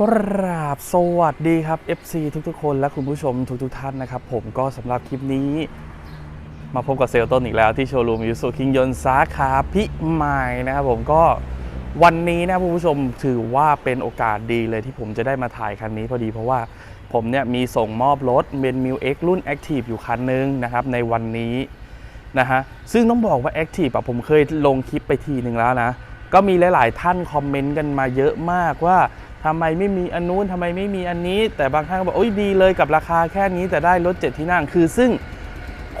กราบสวัสดีครับ FC ทุกๆ คนและคุณผู้ชมทุกๆท่านนะครับ ผมก็สำหรับคลิปนี้ มาพบกับเซลต้นอีกแล้วที่โชว์รูมยูสุคิงยนสาขาพิมายนะครับผมก็วันนี้นะคุณผู้ชมถือว่าเป็นโอกาสดีเลยที่ผมจะได้มาถ่ายคันนี้พอดีเพราะว่าผมเนี่ยมีส่งมอบรถเบนมิวเอ็กรุ่น Active อยู่คันนึงนะครับในวันนี้นะฮะซึ่งต้องบอกว่า Active อะผมเคยลงคลิปไปทีหนึ่งแล้วนะ ก็มีหลาย ๆ ท่านคอมเมนต์กันมาเยอะมากว่า ทำไมไม่มีอันนู้นทำไมไม่มีอันนี้ แต่บางท่านก็บอกโอ้ยดีเลยกับราคาแค่นี้แต่ได้รถเจ็ดที่นั่งคือซึ่ง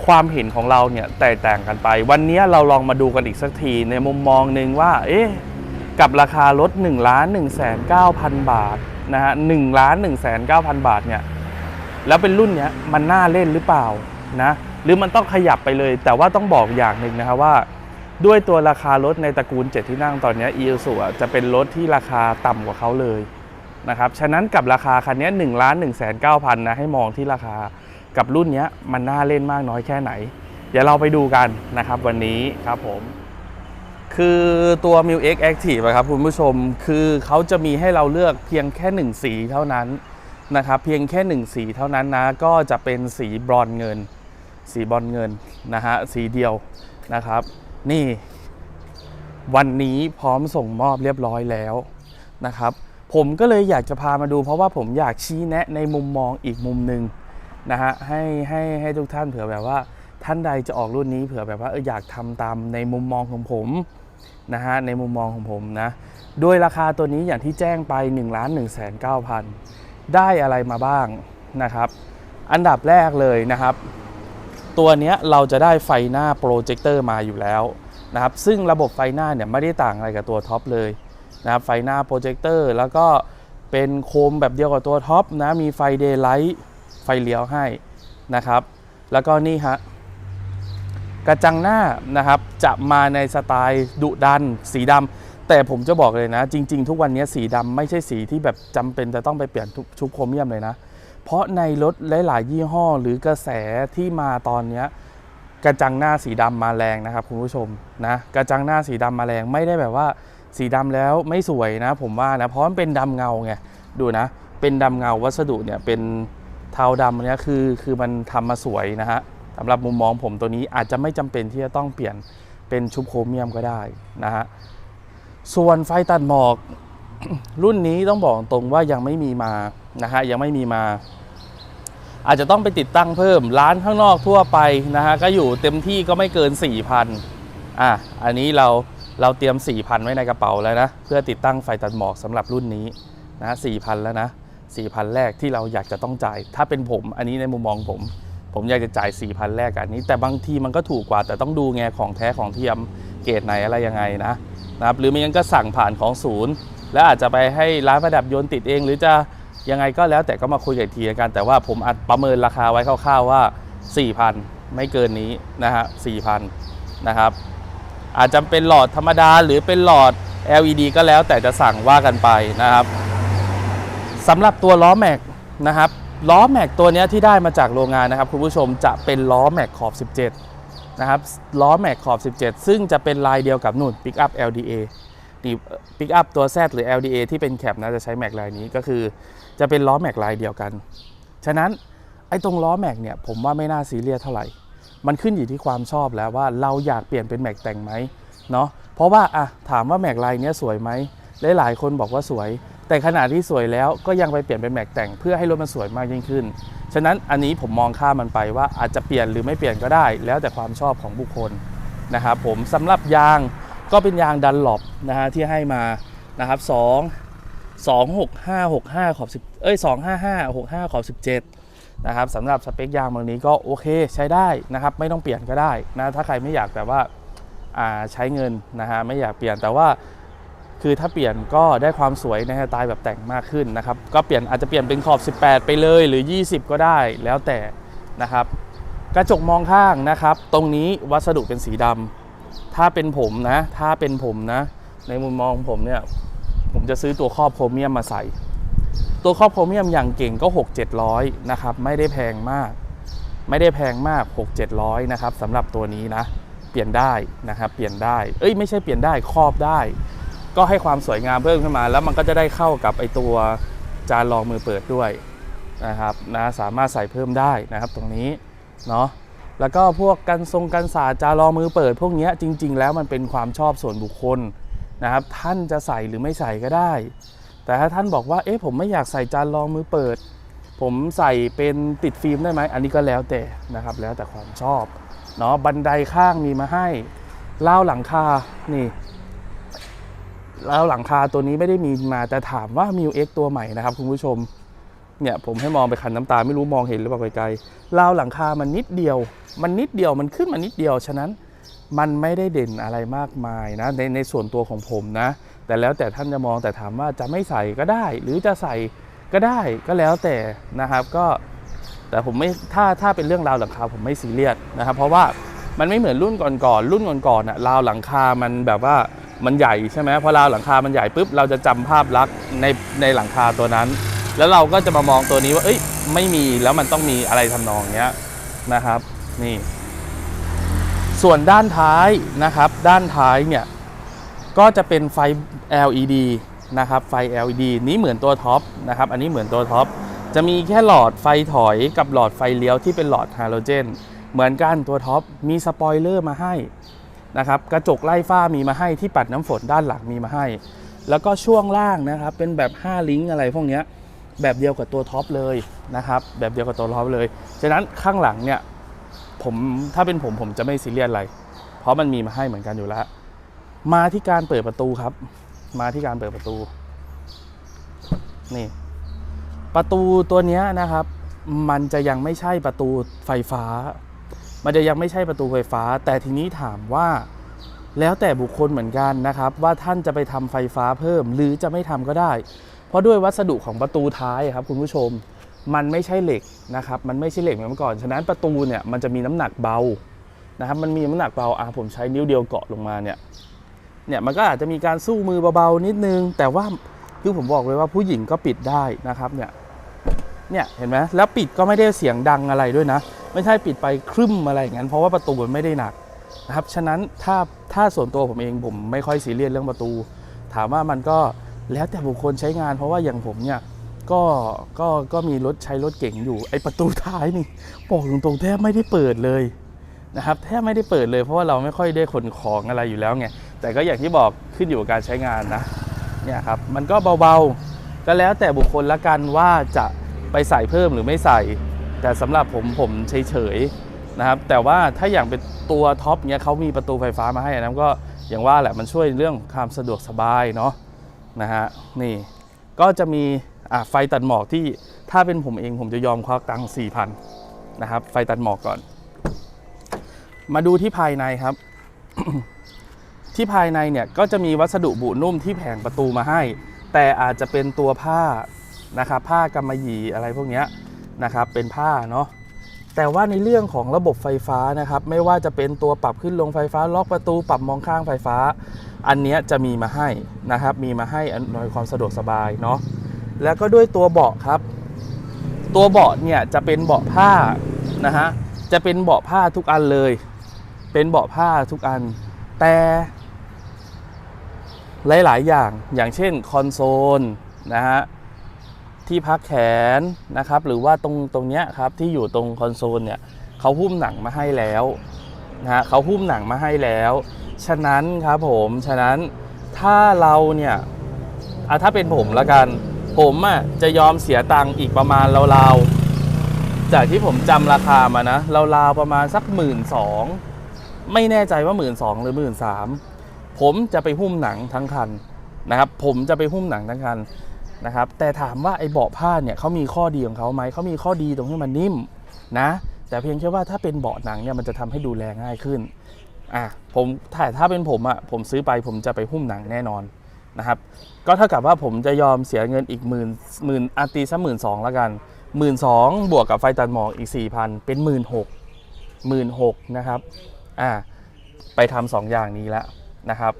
ความเห็นของเราเนี่ยแตกต่างกันไป วันนี้เราลองมาดูกันอีกสักทีในมุมมองหนึ่งว่า เอ๊ะกับราคารถ1ล้าน1 9 0 0 0 บาทนะฮะ1ล้าน1 9 0 0 0บาทเนี่ยแล้วเป็นรุ่นเนี้ยมันน่าเล่นหรือเปล่านะหรือมันต้องขยับไปเลย แต่ว่าต้องบอกอย่างหนึ่งนะครับว่า ด้วยตัวราคารถในตระกูล 7 ที่นั่งตอนนี้อีซูจะเป็นรถที่ราคาต่ำกว่าเขาเลยนะครับ ฉะนั้นกับราคาคันนี้1ล้าน1 9 0 0 0นะให้มองที่ราคากับรุ่นนี้มันน่าเล่นมากน้อยแค่ไหน เดี๋ยวเราไปดูกันนะครับวันนี้ครับผม คือตัว m i l X Active อะครับคุณผู้ชมคือเขาจะมีให้เราเลือกเพียงแค่ 1 สีเท่านั้นนะครับเพียงแค่ 1 สีเท่านั้นนะก็จะเป็นสีบรอนเงิน สีบรอนเงินนะฮะสีเดียวนะครับ นี่ วันนี้พร้อมส่งมอบเรียบร้อยแล้วนะครับ ผมก็เลยอยากจะพามาดู เพราะว่าผมอยากชี้แนะในมุมมองอีกมุมหนึ่งนะฮะให้ให้ให้ทุกท่านเผื่อแบบว่าท่านใดจะออกรุ่นนี้เผื่อแบบว่าเอออยากทำตามในมุมมองของผมนะฮะในมุมมองของผมนะโดยราคาตัวนี้อย่างที่แจ้งไป1นึ่งล้านหนึ่งแสนเก้าพันได้อะไรมาบ้างนะครับ อันดับแรกเลยนะครับ ตัวเนี้ยเราจะได้ไฟหน้าโปรเจคเตอร์มาอยู่แล้วนะครับซึ่งระบบไฟหน้าเนี่ยไม่ได้ต่างอะไรกับตัวท็อปเลยนะครับไฟหน้าโปรเจคเตอร์แล้วก็เป็นโคมแบบเดียวกับตัวท็อปนะมีไฟเดย์ไลท์ไฟเลี้ยวให้นะครับ แล้วก็นี่ฮะกระจังหน้านะครับจะมาในสไตล์ดุดัน สีดำแต่ผมจะบอกเลยนะ จริง ๆ ทุกวันนี้สีดำไม่ใช่สีที่แบบจำเป็นจะต้องไปเปลี่ยนทุกชุบโครเมียมเลยนะ เพราะในรถหลาย ๆ ยี่ห้อหรือกระแสที่มาตอนนี้กระจังหน้าสีดำมาแรงนะครับคุณผู้ชมนะกระจังหน้าสีดำมาแรงไม่ได้แบบว่าสีดำแล้วไม่สวยนะ ผมว่านะเพราะมันเป็นดำเงาไงดูนะ เป็นดำเงาวัสดุเนี่ยเป็นเทาดำเนี่ยคือคือมันทำมาสวยนะฮะสำหรับมุมมองผมตัวนี้อาจจะไม่จำเป็นที่จะต้องเปลี่ยนเป็นชุบโครเมียมก็ได้นะฮะส่วนไฟตัดหมอกรุ่นนี้ต้องบอกตรงว่ายังไม่มีมานะฮะยังไม่มีมา อาจจะต้องไปติดตั้งเพิ่มร้านข้างนอกทั่วไปนะฮะก็อยู่เต็มที่ก็ไม่เกิน 4,000อะอันนี้เราเราเตรียม 4,000 ไว้ในกระเป๋าแล้วนะ เพื่อติดตั้งไฟตัดหมอกสำหรับรุ่นนี้นะ4,000 แล้วนะ 4,000 แรกที่เราอยากจะต้องจ่าย ถ้าเป็นผมอันนี้ในมุมมองผม ผมอยากจะจ่าย 4,000 แรกอันนี้ แต่บางทีมันก็ถูกกว่าแต่ต้องดูไงของแท้ของเทียมเกรดไหนอะไรยังไงนะนะครับหรือไม่งั้นก็สั่งผ่านของศูนย์ แล้วอาจจะไปให้ร้านประดับยนต์ติดเอง หรือจะ ยังไงก็แล้วแต่ก็มาคุยกันทีกัน แต่ว่าผมอประเมินราคาไว้คร่าวๆว่า 4,000 ไม่เกินนี้นะฮะ4,000 นะครับ อาจจะเป็นหลอดธรรมดาหรือเป็นหลอด LED ก็แล้วแต่จะสั่งว่ากันไปนะครับสำหรับตัวล้อแม็กนะครับล้อแม็กตัวนี้ที่ได้มาจากโรงงานนะครับคุณผู้ชมจะเป็นล้อแม็กขอบ 17 นะครับล้อแม็กขอบ 17 ซึ่งจะเป็นลายเดียวกับนู่น Pick Up LDA นี่ปิกอัพตัว Z หรือ LDA ที่เป็นแคปนะจะใช้แม็กลายนี้ก็คือ จะเป็นล้อแม็กลายเดียวกัน ฉะนั้นไอ้ตรงล้อแม็กเนี่ยผมว่าไม่น่าซีเรียสเท่าไหร่ มันขึ้นอยู่ที่ความชอบแล้วว่าเราอยากเปลี่ยนเป็นแม็กแต่งไหมเนาะเพราะว่าอะถามว่าแม็กลายนี้สวยไหมหลายๆคนบอกว่าสวย แต่ขนาดที่สวยแล้วก็ยังไปเปลี่ยนเป็นแม็กแต่งเพื่อให้รถมันสวยมากยิ่งขึ้น ฉะนั้นอันนี้ผมมองข้ามมันไปว่าอาจจะเปลี่ยนหรือไม่เปลี่ยนก็ได้ แล้วแต่ความชอบของบุคคลนะครับผมสำหรับยาง ก็เป็นยางดันหลบนะฮะที่ให้มานะครับ2 2 6 5 6 5ขอบ10เอ้ย2 5 5 6 5ขอบ17นะครับสำหรับสเปคยางบางนี้ก็โอเคใช้ได้นะครับไม่ต้องเปลี่ยนก็ได้นะถ้าใครไม่อยากแบบว่าอ่าใช้เงินนะฮะไม่อยากเปลี่ยนแต่ว่าคือถ้าเปลี่ยนก็ได้ความสวยในสไตล์แบบแต่งมากขึ้นนะครับ ก็เปลี่ยนอาจจะเปลี่ยนเป็นขอบ 18 ไปเลยหรือ 20 ก็ได้แล้วแต่นะครับ กระจกมองข้างนะครับ ตรงนี้วัสดุเป็นสีดำ ถ้าเป็นผมนะ ถ้าเป็นผมนะ ในมุมมองของผมเนี่ย ผมจะซื้อตัวครอบโครเมียมมาใส่ ตัวครอบโครเมียมอย่างเก่งก็ 6 700นะครับ ไม่ได้แพงมาก ไม่ได้แพงมาก 6 700นะครับสำหรับตัวนี้นะ เปลี่ยนได้นะครับ เปลี่ยนได้ เอ้ยไม่ใช่เปลี่ยนได้ ครอบได้ ก็ให้ความสวยงามเพิ่มขึ้นมา แล้วมันก็จะได้เข้ากับไอตัวจานรองมือเปิดด้วยนะครับนะ สามารถใส่เพิ่มได้นะครับตรงนี้เนาะ แล้วก็พวกกันทรงกันศาสตร์จารองมือเปิด พวกนี้จริง ๆ แล้วมันเป็นความชอบส่วนบุคคลนะครับ ท่านจะใส่หรือไม่ใส่ก็ได้ แต่ถ้าท่านบอกว่าเอ๊ะผมไม่อยากใส่จานรองมือเปิด ผมใส่เป็นติดฟิล์มได้ไหมอันนี้ก็แล้วแต่นะครับ แล้วแต่ความชอบเนาะบันไดข้างมีมาให้เล่าหลังคานี่แล้วหลังคาตัวนี้ไม่ได้มีมาแต่ถามว่ามิวเอ็กตัวใหม่นะครับคุณผู้ชม เนี่ยผมให้มองไปคันน้ำตาไม่รู้มองเห็นหรือเปล่าไกลๆราวหลังคามันนิดเดียว มันนิดเดียวมันขึ้นมานิดเดียวฉะนั้นมันไม่ได้เด่นอะไรมากมายนะในในส่วนตัวของผมนะ แต่แล้วแต่ท่านจะมองแต่ถามว่าจะไม่ใส่ก็ได้ หรือจะใส่ก็ได้ก็แล้วแต่นะครับก็แต่ผมไม่ถ้าถ้าเป็นเรื่องราวหลังคาผมไม่ซีเรียสนะครับเพราะว่ามันไม่เหมือนรุ่นก่อนๆรุ่นก่อนๆน่ะราวหลังคามันแบบว่ามันใหญ่ใช่ไหมพอราวหลังคามันใหญ่ปุ๊บเราจะจำภาพลักษณ์ในในหลังคาตัวนั้น แล้วเราก็จะมามองตัวนี้ว่า เอ้ย ไม่มีแล้วมันต้องมีอะไรทำนองเนี้ยนะครับ นี่ ส่วนด้านท้ายนะครับ ด้านท้ายเนี่ย ก็จะเป็นไฟ LED นะครับ ไฟ LED นี้เหมือนตัวท็อปนะครับ อันนี้เหมือนตัวท็อป จะมีแค่หลอดไฟถอยกับหลอดไฟเลี้ยวที่เป็นหลอดฮาโลเจน เหมือนกันตัวท็อป มีสปอยเลอร์มาให้นะครับ กระจกไล่ฟ้ามีมาให้ที่ปัดน้ำฝนด้านหลังมีมาให้ แล้วก็ช่วงล่างนะครับ เป็นแบบ5ลิงก์อะไรพวกเนี้ย แบบเดียวกับตัวท็อปเลยนะครับแบบเดียวกับตัวท็อปเลยฉะนั้นข้างหลังเนี่ยผมถ้าเป็นผมผมจะไม่ซีเรียสอะไร เพราะมันมีมาให้เหมือนกันอยู่แล้ว มาที่การเปิดประตูครับ มาที่การเปิดประตู นี่ ประตูตัวนี้นะครับ มันจะยังไม่ใช่ประตูไฟฟ้า มันจะยังไม่ใช่ประตูไฟฟ้า แต่ทีนี้ถามว่าแล้วแต่บุคคลเหมือนกันนะครับ ว่าท่านจะไปทำไฟฟ้าเพิ่มหรือจะไม่ทำก็ได้ เพราะด้วยวัสดุของประตูท้ายครับคุณผู้ชมมันไม่ใช่เหล็กนะครับมันไม่ใช่เหล็กเหมือนเมื่อก่อนฉะนั้นประตูเนี่ยมันจะมีน้ำหนักเบานะครับมันมีน้ำหนักเบาอะผมใช้นิ้วเดียวเกาะลงมาเนี่ยเนี่ยมันก็อาจจะมีการสู้มือเบาๆนิดนึง แต่ว่าคือผมบอกเลยว่าผู้หญิงก็ปิดได้นะครับเนี่ยเนี่ยเห็นไหมแล้วปิดก็ไม่ได้เสียงดังอะไรด้วยนะ ไม่ใช่ปิดไปครึ้มอะไรอย่างนั้นเพราะว่าประตูมันไม่ได้หนักนะครับฉะนั้นถ้าถ้าส่วนตัวผมเองผมไม่ค่อยซีเรียสเรื่องประตู ถามว่ามันก็ แล้วแต่บุคคลใช้งานเพราะว่าอย่างผมเนี่ยก็ก็ก็มีรถใช้รถเก่งอยู่ไอประตูท้ายนี่บอกตรงๆแทบไม่ได้เปิดเลยนะครับแทบไม่ได้เปิดเลยเพราะว่าเราไม่ค่อยได้ขนของอะไรอยู่แล้วไงแต่ก็อย่างที่บอกขึ้นอยู่กับการใช้งานนะเนี่ยครับมันก็เบาๆก็แล้วแต่บุคคลละกันว่าจะไปใส่เพิ่มหรือไม่ใส่ แต่สำหรับผมผมเฉยๆนะครับแต่ว่าถ้าอย่างเป็นตัวท็อปเนี่ยเขามีประตูไฟฟ้ามาให้นนั้นก็อย่างว่าแหละมันช่วยเรื่องความสะดวกสบายเนาะ นะฮะนี่ก็จะมีะไฟตัดหมอกที่ถ้าเป็นผมเองผมจะยอมควักตังค์4,000นนะครับ ไฟตัดหมอกก่อน มาดูที่ภายในครับ ที่ภายในเนี่ยก็จะมีวัสดุบุนุ่มที่แผงประตูมาให้ แต่อาจจะเป็นตัวผ้านะครับผ้ากำมะหยี่อะไรพวกนี้นะครับเป็นผ้าเนาะ แต่ว่าในเรื่องของระบบไฟฟ้านะครับ ไม่ว่าจะเป็นตัวปรับขึ้นลงไฟฟ้า ล็อกประตูปรับมองข้างไฟฟ้า อันนี้จะมีมาให้นะครับ มีมาให้อำนวยความสะดวกสบายเนาะแล้วก็ด้วยตัวเบาะครับ ตัวเบาะเนี่ยจะเป็นเบาะผ้านะฮะจะเป็นเบาะผ้าทุกอันเลย เป็นเบาะผ้าทุกอัน แต่หลาย ๆ อย่างอย่างเช่นคอนโซลนะฮะ ที่พักแขนนะครับ หรือว่าตรงตรงเนี้ยครับที่อยู่ตรงคอนโซลเนี่ยเขาหุ้มหนังมาให้แล้วนะฮะเขาหุ้มหนังมาให้แล้ว ฉะนั้นครับผมฉะนั้นถ้าเราเนี่ยอะถ้าเป็นผมละกัน ผมอะจะยอมเสียตังค์อีกประมาณราวๆจากที่ผมจำราคามานะราวๆประมาณสักหมื่นสองไม่แน่ใจว่าหมื่นสองหรือหมื่นสามผมจะไปหุ้มหนังทั้งคันนะครับ ผมจะไปหุ้มหนังทั้งคัน นะครับแต่ถามว่าไอ้เบาะผ้าเนี่ยเขามีข้อดีของเขาไหมเขามีข้อดีตรงที่มันนิ่มนะแต่เพียงแค่ว่าถ้าเป็นเบาะหนังเนี่ยมันจะทำให้ดูแลง่ายขึ้นอะผมถ้าถ้าเป็นผมอะผมซื้อไปผมจะไปหุ้มหนังแน่นอนนะครับก็เท่ากับว่าผมจะยอมเสียเงินอีกหมื่นหมื่นอาตีสักหมื่นสองแล้วกันหมื่นสองบวกกับไฟตัดหมอกอีกสี่พันเป็นหมื่นหกหมื่นหกนะครับอ่าไปทำสองอย่างนี้แล้วนะครับ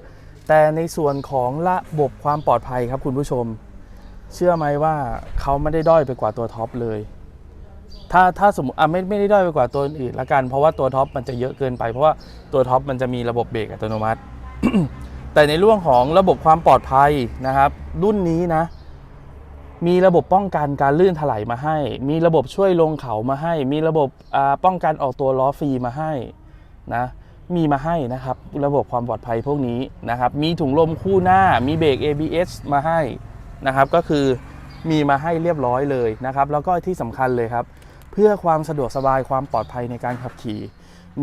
แต่ในส่วนของระบบความปลอดภัยครับคุณผู้ชม เชื่อไหมว่าเขาไม่ได้ด้อยไปกว่าตัวท็อปเลย ถ้าถ้าสมมติอะไม่ไม่ได้ด้อยไปกว่าตัวอื่นละกัน เพราะว่าตัวท็อปมันจะเยอะเกินไป เพราะว่าตัวท็อปมันจะมีระบบเบรกอัตโนมัติ แต่ในเรื่องของระบบความปลอดภัยนะครับ รุ่นนี้นะ มีระบบป้องกันการลื่นถลายมาให้ มีระบบช่วยลงเขามาให้ มีระบบอ่าป้องกันออกตัวล้อฟรีมาให้นะมีมาให้นะครับ ระบบความปลอดภัยพวกนี้นะครับ มีถุงลมคู่หน้า มีเบรก ABS มาให้ นะครับก็คือมีมาให้เรียบร้อยเลยนะครับแล้วก็ที่สำคัญเลยครับ เพื่อความสะดวกสบายความปลอดภัยในการขับขี่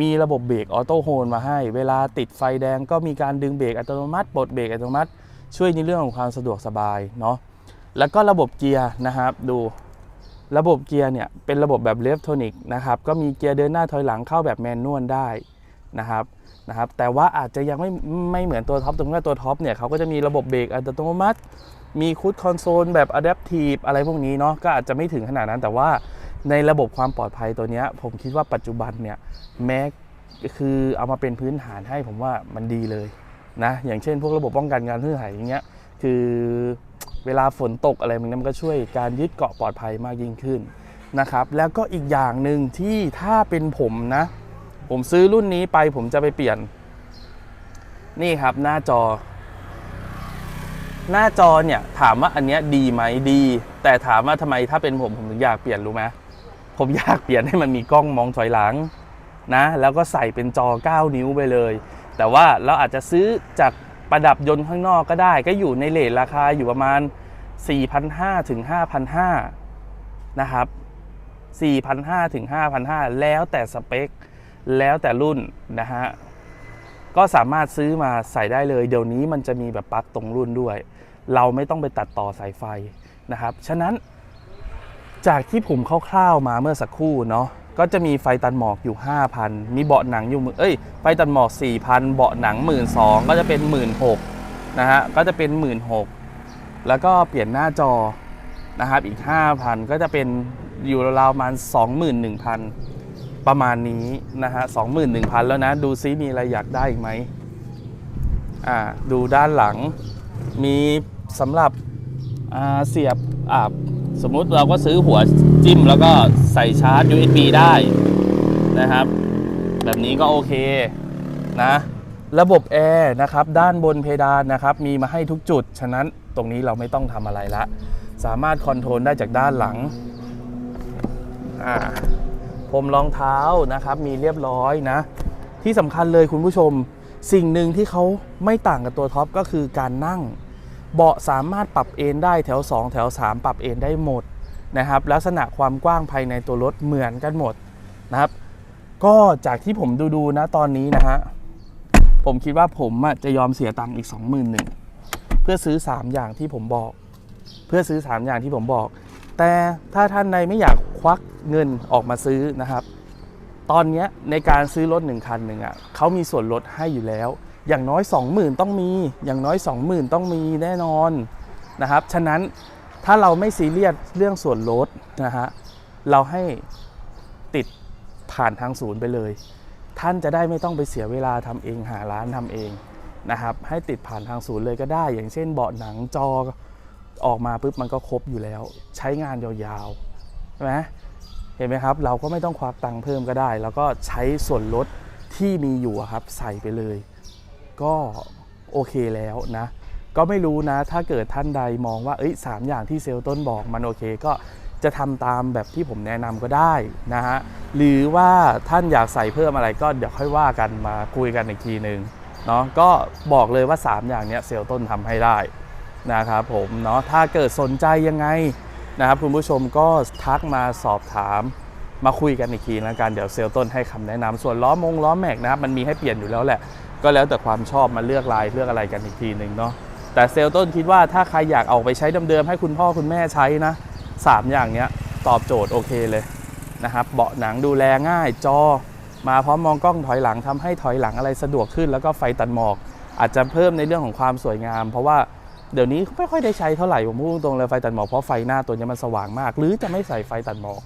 มีระบบเบรกออโต้โฮลมาให้ เวลาติดไฟแดงก็มีการดึงเบรกอัตโนมัติปลดเบรกอัตโนมัติ ช่วยในเรื่องของความสะดวกสบายเนาะแล้วก็ระบบเกียร์นะครับดูระบบเกียร์เนี่ยเป็นระบบแบบเลฟโทนิกนะครับก็มีเกียร์เดินหน้าถอยหลังเข้าแบบแมนนวลได้นะครับนะครับแต่ว่าอาจจะยังไม่ไม่เหมือนตัวท็อปตรงที่ว่าตัวท็อปเนี่ยเขาก็จะมีระบบเบรกอัตโนมัติ มีคูดคอนโซลแบบอะ a p ปทีฟอะไรพวกนี้เนาะก็อาจจะไม่ถึงขนาดนั้น แต่ว่าในระบบความปลอดภัยตัวนี้ผมคิดว่าปัจจุบันเนี่ยแม้คือเอามาเป็นพื้นฐานให้ผมว่ามันดีเลยนะอย่างเช่นพวกระบบป้องกันการลื่นไหลอย่างเงี้ยคือเวลาฝนตกอะไรมันก็ช่วยการยึดเกาะปลอดภัยมากยิ่งขึ้นนะครับแล้วก็อีกอย่างหนึ่งที่ถ้าเป็นผมนะ ผมซื้อรุ่นนี้ไปผมจะไปเปลี่ยน นี่ครับหน้าจอ หน้าจอเนี่ยถามว่าอันเนี้ยดีไหมดี แต่ถามว่าทำไมถ้าเป็นผมผมถึงอยากเปลี่ยนรู้ไหมผมอยากเปลี่ยนให้มันมีกล้องมองถอยหลังนะแล้วก็ใส่เป็นจอ 9 นิ้วไปเลย แต่ว่าเราอาจจะซื้อจากประดับยนต์ข้างนอกก็ได้ ก็อยู่ในเลทราคาอยู่ประมาณ 4,500ถึง5,500นะครับ4,500ถึง5,500แล้วแต่สเปค แล้วแต่รุ่นนะฮะ ก็สามารถซื้อมาใส่ได้เลย เดี๋ยวนี้มันจะมีแบบปลั๊กตรงรุ่นด้วย เราไม่ต้องไปตัดต่อสายไฟนะครับ ฉะนั้นจากที่ผมคร่าวๆมาเมื่อสักครู่เนาะก็จะมีไฟตัดหมอกอยู่ 5,000 มีเบาะหนังอยู่หมื่นเอ้ยไฟตัดหมอก 4,000 เบาะหนัง 12,000ก็จะเป็น 16,000นะฮะก็จะเป็น 16,000แล้วก็เปลี่ยนหน้าจอนะครับอีก 5,000 ก็จะเป็นอยู่ราวๆประมาณ21,000 ประมาณนี้นะฮะ21,000แล้วนะ ดูซิมีอะไรอยากได้อีกไหมอ่าดูด้านหลัง มีสำหรับอ่าเสียบอ่าสมมุติเราก็ซื้อหัวจิ้มแล้วก็ใส่ชาร์จ USB ได้นะครับ แบบนี้ก็โอเคนะระบบแอร์นะครับด้านบนเพดานนะครับมีมาให้ทุกจุด ฉะนั้นตรงนี้เราไม่ต้องทำอะไรละ สามารถคอนโทรลได้จากด้านหลังอ่า พรมรองเท้านะครับ มีเรียบร้อยนะ ที่สำคัญเลยคุณผู้ชม สิ่งหนึ่งที่เขาไม่ต่างกับตัวท็อปก็คือการนั่ง เบาะสามารถปรับเอนได้แถว 2 แถว 3 ปรับเอนได้หมดนะครับ ลักษณะความกว้างภายในตัวรถเหมือนกันหมดนะครับ ก็จากที่ผมดูดูนะตอนนี้นะฮะผมคิดว่าผมจะยอมเสียตังค์อีก 21,000เพื่อซื้อ 3 อย่างที่ผมบอก เพื่อซื้อ 3 อย่างที่ผมบอก แต่ถ้าท่านใดไม่อยาก ควักเงินออกมาซื้อนะครับ ตอนนี้ในการซื้อรถหนึ่งคันหนึ่งอะเขามีส่วนลดให้อยู่แล้ว อย่างน้อย 20,000 ต้องมี อย่างน้อย 20,000 ต้องมีแน่นอนนะครับ ฉะนั้นถ้าเราไม่ซีเรียสเรื่องส่วนลดนะฮะเราให้ติดผ่านทางศูนย์ไปเลย ท่านจะได้ไม่ต้องไปเสียเวลาทำเองหาร้านทำเองนะครับให้ติดผ่านทางศูนย์เลยก็ได้ อย่างเช่นเบาะหนังจอออกมาปุ๊บมันก็ครบอยู่แล้ว ใช้งานยาวๆ ช่ไหมเห็นไหมครับ เราก็ไม่ต้องควักตังค์เพิ่มก็ได้ แล้วก็ใช้ส่วนลดที่มีอยู่ครับใส่ไปเลย ก็โอเคแล้วนะ ก็ไม่รู้นะ ถ้าเกิดท่านใดมองว่าเอ้ยสามอย่างที่เซลล์ต้นบอกมันโอเคก็จะทำตามแบบที่ผมแนะนำก็ได้นะฮะหรือว่าท่านอยากใส่เพิ่มอะไรก็เดี๋ยวค่อยว่ากันมาคุยกันอีกทีหนึ่งเนาะก็บอกเลยว่า 3 อย่างเนี้ยเซลล์ต้นทำให้ได้นะครับผมเนาะถ้าเกิดสนใจยังไง นะครับคุณผู้ชมก็ทักมาสอบถามมาคุยกันอีกทีแล้วกันเดี๋ยวเซลล์ต้นให้คำแนะนำส่วนล้อมงล้อแม็กนะครับมันมีให้เปลี่ยนอยู่แล้วแหละ ก็แล้วแต่ความชอบมาเลือกลายเลือกอะไรกันอีกทีหนึ่งเนาะแต่เซลล์ต้นคิดว่าถ้าใครอยากเอาไปใช้เดิมๆให้คุณพ่อคุณแม่ใช้นะสามอย่างเนี้ยตอบโจทย์โอเคเลยนะครับเบาะหนังดูแลง่ายจอ มาพร้อมมองกล้องถอยหลังทำให้ถอยหลังอะไรสะดวกขึ้น แล้วก็ไฟตัดหมอก อาจจะเพิ่มในเรื่องของความสวยงาม เพราะว่า เดี๋ยวนี้ไม่ค่อยได้ใช้เท่าไหร่ ผมพูดตรงเลยไฟตัดหมอกเพราะไฟหน้าตัวนี้มันสว่างมาก หรือจะไม่ใส่ไฟตัดหมอก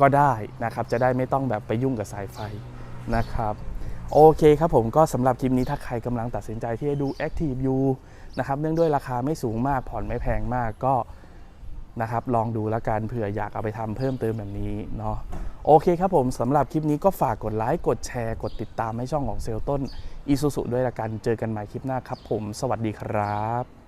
ก็ได้นะครับ จะได้ไม่ต้องแบบไปยุ่งกับสายไฟนะครับโอเคครับผมก็สำหรับคลิปนี้ถ้าใครกำลังตัดสินใจที่จะดู Active U นะครับเนื่องด้วยราคาไม่สูงมากผ่อนไม่แพงมากก็นะครับลองดูแล้วกันเผื่ออยากเอาไปทำเพิ่มเติมแบบนี้เนาะโอเคครับผมสำหรับคลิปนี้ก็ฝากกดไลค์กดแชร์กดติดตามให้ช่องของเซลต้นอีซูซุด้วยละกันเจอกันใหม่คลิปหน้าครับผม สวัสดีครับ